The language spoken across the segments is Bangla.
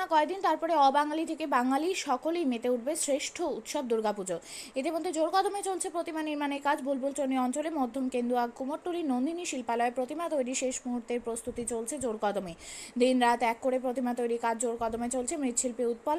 না কয়েকদিন তারপরে অবাঙালি থেকে বাঙালি সকলেই মেতে উঠবে শ্রেষ্ঠ উৎসব দুর্গাপুজো। ইতিমধ্যে জোর কদমে চলছে প্রতিমা নির্মাণের কাজ। বুলবুলচনী অঞ্চলে মধ্যম কেন্দুয়া কুমোরটুলি নন্দিনী শিল্পালয়ে প্রতিমা তৈরি শেষ মুহূর্তের প্রস্তুতি চলছে জোর কদমে দিন রাত এক করে প্রতিমা তৈরি কাজ জোর কদমে চলছে। মৃৎশিল্পী উৎপল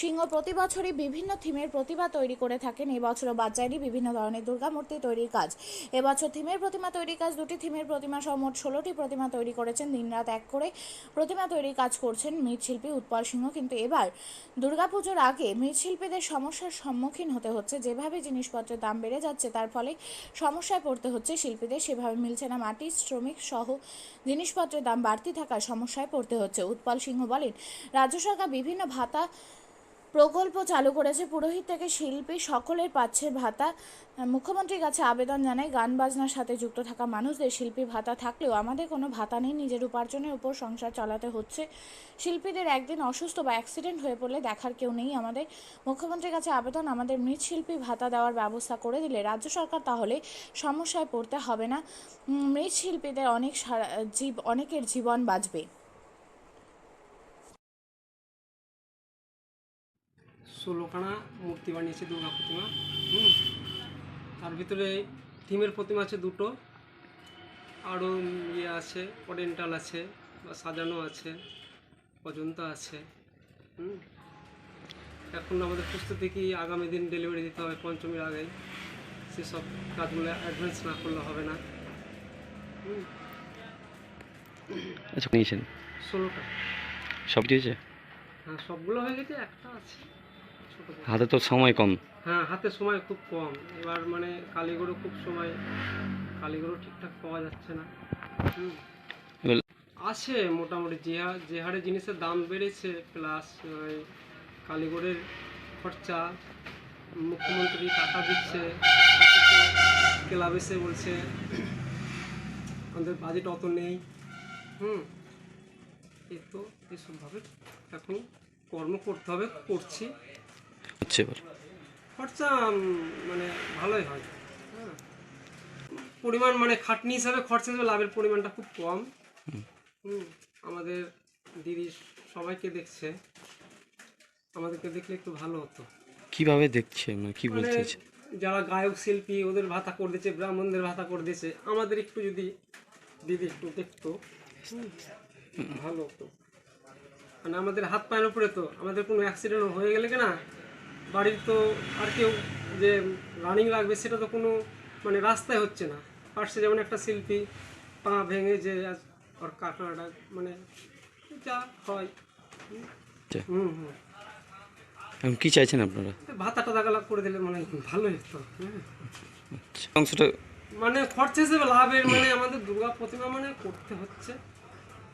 সিংহ প্রতি বছরই বিভিন্ন থিমের প্রতিমা তৈরি করে থাকেন। এবছরও বাদ যায়নি বিভিন্ন ধরনের দুর্গা মূর্তি তৈরির কাজ। এবছর থিমের প্রতিমা তৈরির কাজ, দুটি থিমের প্রতিমা সহ মোট ষোলোটি প্রতিমা তৈরি করেছেন। দিনরাত এক করে প্রতিমা তৈরির কাজ করছেন মৃৎশিল্পী উৎপল সিংহ। কিন্তু এবার দুর্গাপুজোর আগে মৃৎশিল্পীদের সমস্যার সম্মুখীন হতে হচ্ছে। যেভাবে জিনিসপত্রের দাম বেড়ে যাচ্ছে, তার ফলে সমস্যায় পড়তে হচ্ছে শিল্পীদের। সেভাবে মিলছে না মাটি, শ্রমিক সহ জিনিসপত্রের দাম বাড়তি থাকায় সমস্যায় পড়তে হচ্ছে। উৎপল সিংহ বলেন, রাজ্য সরকার বিভিন্ন ভাতা প্রকল্প চালু করেছে পুরোহিত থেকে শিল্পী সকলের পাচ্ছে ভাতা। মুখ্যমন্ত্রীর কাছে আবেদন জানায়, গান বাজনার সাথে যুক্ত থাকা মানুষদের শিল্পী ভাতা থাকলেও আমাদের কোনো ভাতা নেই, নিজের উপার্জনের উপর সংসার চালাতে হচ্ছে। শিল্পীদের একদিন অসুস্থ বা অ্যাক্সিডেন্ট হয়ে পড়লে দেখার কেউ নেই আমাদের। মুখ্যমন্ত্রীর কাছে আবেদন, আমাদের মৃৎশিল্পী ভাতা দেওয়ার ব্যবস্থা করে দিলে রাজ্য সরকার তাহলে সমস্যায় পড়তে হবে না। মৃৎশিল্পীদের অনেক সারা, জীব, অনেকের জীবন বাঁচবে। ষোলোখানা মূর্তি বানিয়েছে দুর্গা প্রতিমা হুম। তার ভিতরে থিমের প্রতিমা আছে দুটো। আরও ইয়ে আছে ওরিয়েন্টাল আছে বা সাজানো আছে অজন্তা আছে হুম। এখন আমাদের প্রস্তুতি কি আগামী দিন ডেলিভারি দিতে হবে পঞ্চমীর আগে সেসব কাজগুলো অ্যাডভান্স না করলে হবে না হুম। আচ্ছা নিয়েছেন ষোলোটা। সব দিয়েছে? হ্যাঁ সবগুলো হয়ে গেছে একটা আছে। হাতে তো সময় কম। হ্যাঁ হাতে সময় খুব কম। এবার মানে কালীগুলো খুব সময় কালীগুলো ঠিকঠাক পাওয়া যাচ্ছে না। আছে মোটামুটি যে যে হারে জিনিসের দাম বেড়েছে প্লাস কালীগড়ের খরচা মুখ্যমন্ত্রী টাকা দিচ্ছে ক্লাব এসে বলছে আমাদের বাজেট অত নেই। হুম। এ তো এসবভাবে এখন কর্ম করতে হবে করছি। হচ্ছে এবার। খরচা মানে ভালোই হয়। হ্যাঁ। পরিমাণ মানে খাটনি হিসাবে খরচা হিসাবে লাভের পরিমাণটা খুব কম। হুম। আমাদের দিদি সবাইকে দেখছে। আমাদেরকে দেখলে একটু ভালো হতো। কীভাবে দেখছে? মানে কি মানে বলতে যারা গায়ক শিল্পী ওদের ভাতা করে দিচ্ছে ব্রাহ্মণদের ভাতা করে দিচ্ছে আমাদের একটু যদি দিদি একটু দেখতো ভালো হতো। মানে আমাদের হাত পায়ের উপরে তো আমাদের কোনো অ্যাক্সিডেন্ট হয়ে গেলে কিনা বাড়ির তো আর কেউ যে রানিং লাগবে সেটা তো কোনো মানে রাস্তায় হচ্ছে না। পাশে যেমন একটা শিল্পী পা ভেঙে যে ওর কাটাটা মানে যা হয়। হুম, আচ্ছা। হুম হুম। এখন কি চাইছেন আপনারা? ভাতাটা দাগালা করে দিলে মানে ভালোই হতো। হ্যাঁ। আচ্ছা। অংশটা মানে খরচা হিসেবে লাভের মানে আমাদের দুর্গা প্রতিমা মানে করতে হচ্ছে।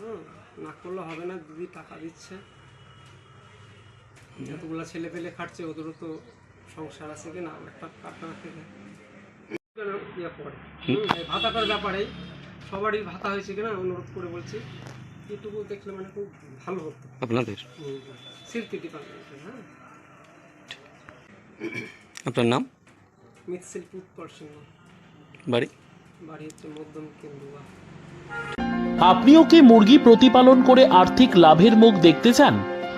হুম না করলে হবে না দিদি টাকা দিচ্ছে। যতগুলা ছেলে পেলে খাটছে ওদেরও তো সংসার আছে কি না একটা কারখানা থেকে কেন ভাতাটার ব্যাপারে সবারই ভাতা হয়েছে কিনা অনুরোধ করে বলছি। এটুকু দেখলে মানে খুব ভালো হতো। আপনাদের? হুম, শিল্পী হ্যাঁ। আপনার নাম? মৃৎশিল্পী উৎকর সিংহ। বাড়ি? বাড়ি হচ্ছে মধ্যম কেন্দুয়া। আপনিও কি মুরগি প্রতিপালন করে আর্থিক লাভের মুখ দেখতে চান?